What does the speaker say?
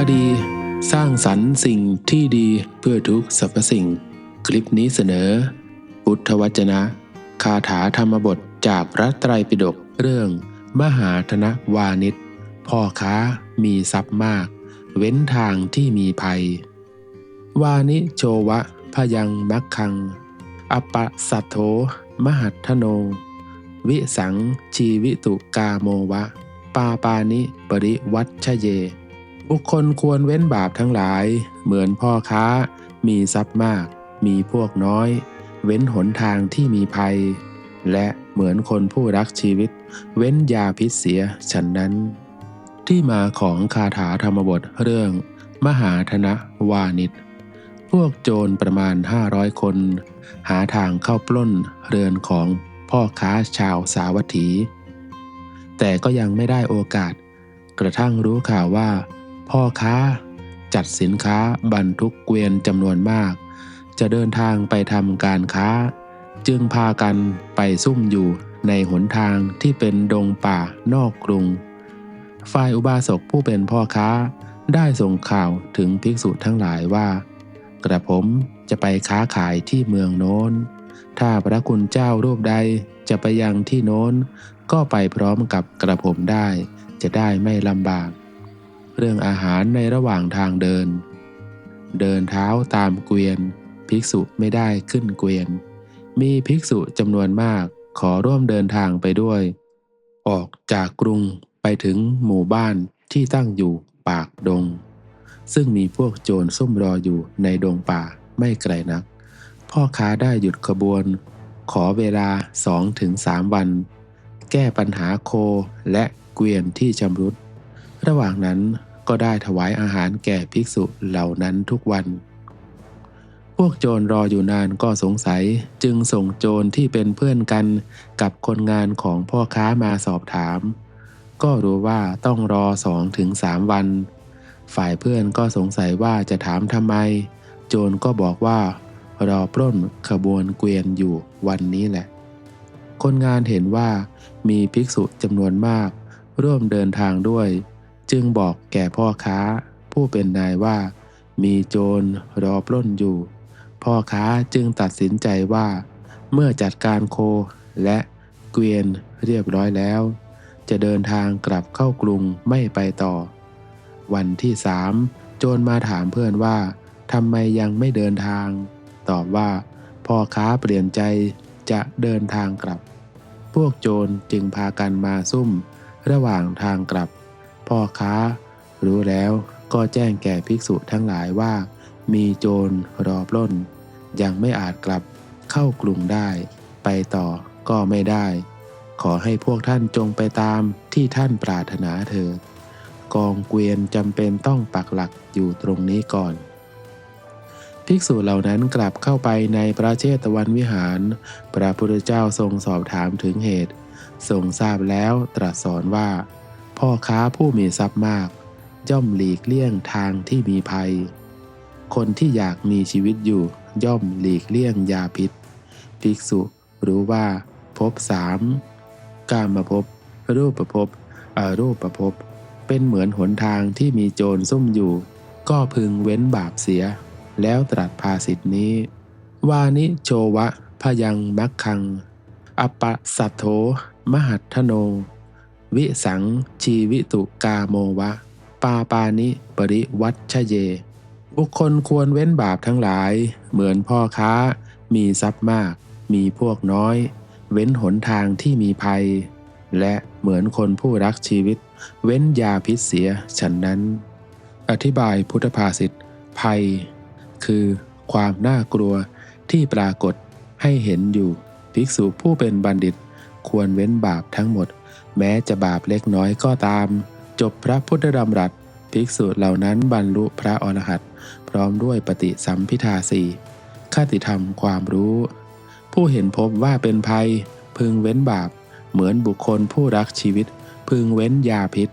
คดี สร้างสรรค์สิ่งที่ดีเพื่อทุกสรรพสิ่ง คลิปนี้เสนอ พุทธวจนะ คาถาธรรมบทจากพระไตรปิฎกเรื่อง มหาธนวานิชพ่อค้ามีทรัพย์มาก เว้นทางที่มีภัย วานิโชวะพยังมักคัง อปะสัทโธมหัทโน วิสังชีวิตุกาโมวะ ปาปานิปริวัชเย บุคคลควรเว้นบาปทั้งหลาย เหมือนพ่อค้า มีทรัพย์มาก มีพวกน้อย เว้นหนทางที่มีภัย และเหมือนคนผู้รักชีวิต เว้นยาพิษเสียฉันนั้น ที่มาของคาถาธรรมบทเรื่อง มหาธนวานิชพวกโจรประมาณ 500 คน หาทางเข้าปล้นเรือนของพ่อค้าชาวสาวัตถี แต่ก็ยังไม่ได้โอกาส กระทั่งรู้ข่าวว่า พ่อค้า จัดสินค้าบรรทุกเกวียนจำนวนมาก จะเดินทางไปทำการค้า จึงพากันไปซุ่มอยู่ในหนทางที่เป็นดงป่านอกกรุง ฝ่ายอุบาสกผู้เป็นพ่อค้าได้ส่งข่าวถึงภิกษุทั้งหลายว่า กระผมจะไปค้าขายที่เมืองโน้น ถ้าพระคุณเจ้ารูปใดจะไปยังที่โน้น ก็ไปพร้อมกับกระผมได้ จะได้ไม่ลำบาก เรื่องอาหารในระหว่างทางเดิน เดินเท้าตามเกวียน ภิกษุไม่ได้ขึ้นเกวียน มีภิกษุจำนวนมากขอร่วมเดินทางไปด้วย ออกจากกรุงไปถึงหมู่บ้านที่ตั้งอยู่ปากดง ซึ่งมีพวกโจรซุ่มรออยู่ในดงป่าไม่ไกลนัก พ่อค้าได้หยุดขบวน ขอเวลาสองถึงสามวัน แก้ปัญหาโคและเกวียนที่ชำรุด ระหว่างนั้นก็ได้ถวายอาหารแก่ภิกษุเหล่านั้นทุกวัน พวกโจรรออยู่นานก็สงสัยจึงส่งโจรที่เป็นเพื่อนกันกับคนงานของพ่อค้ามาสอบถาม ก็รู้ว่าต้องรอสองถึงสามวัน ฝ่ายเพื่อนก็สงสัยว่าจะถามทำไม โจรก็บอกว่ารอปล้นขบวนเกวียนอยู่วันนี้แหละ คนงานเห็นว่ามีภิกษุจำนวนมาก ร่วมเดินทางด้วย จึงบอกแก่พ่อค้าผู้เป็นนายว่า มีโจรรอปล้นอยู่ พ่อค้าจึงตัดสินใจว่า เมื่อจัดการโคและเกวียนเรียบร้อยแล้ว จะเดินทางกลับเข้ากรุงไม่ไปต่อ วันที่สามโจรมาถามเพื่อนว่าทำไมยังไม่เดินทาง ตอบว่า พ่อค้าเปลี่ยนใจจะเดินทางกลับ พวกโจรจึงพากันมาซุ่ม ระหว่างทางกลับ พ่อค้า รู้แล้วก็แจ้งแก่ภิกษุทั้งหลายว่า มีโจรรอปล้น ยังไม่อาจกลับเข้ากรุงได้ ไปต่อก็ไม่ได้ ขอให้พวกท่านจงไปตามที่ท่านปรารถนาเถิดกองเกวียนจำเป็นต้องปักหลักอยู่ตรงนี้ก่อน ภิกษุเหล่านั้นกลับเข้าไปในพระเชตวันวิหาร พระพุทธเจ้าทรงสอบถามถึงเหตุ ทรงทราบแล้วตรัสสอนว่า พ่อค้าผู้มีทรัพย์มาก ย่อมหลีกเลี่ยงทางที่มีภัย คนที่อยากมีชีวิตอยู่ ย่อมหลีกเลี่ยงยาพิษ ภิกษุรู้ว่าภพสามกามภพรูปภพอรูปภพเป็นเหมือนหนทางที่มีโจรซุ่มอยู่ ก็พึงเว้นบาปเสีย แล้วตรัสภาสิทธินี้ วานิโชวะพยังมักคัง อปะสัทโธมหัทโน วิสังชีวิตุกาโมวะ ปาปานิ ปริวัชเย บุคคลควรเว้นบาปทั้งหลาย เหมือนพ่อค้า มีทรัพย์มาก มีพวกน้อย เว้นหนทางที่มีภัย และเหมือนคนผู้รักชีวิต เว้นยาพิษเสียฉันนั้น อธิบายพุทธภาษิตภัย คือความน่ากลัวที่ปรากฏให้เห็นอยู่ ภิกษุผู้เป็นบัณฑิตควรเว้นบาปทั้งหมด แม้จะบาปเล็กน้อยก็ตาม จบพระพุทธดำรัสภิกษุเหล่านั้นบรรลุพระอรหันต์พร้อมด้วยปฏิสัมพิทาสีคติธรรมความรู้ ผู้เห็นพบว่าเป็นภัย พึงเว้นบาป เหมือนบุคคลผู้รักชีวิต พึงเว้นยาพิษ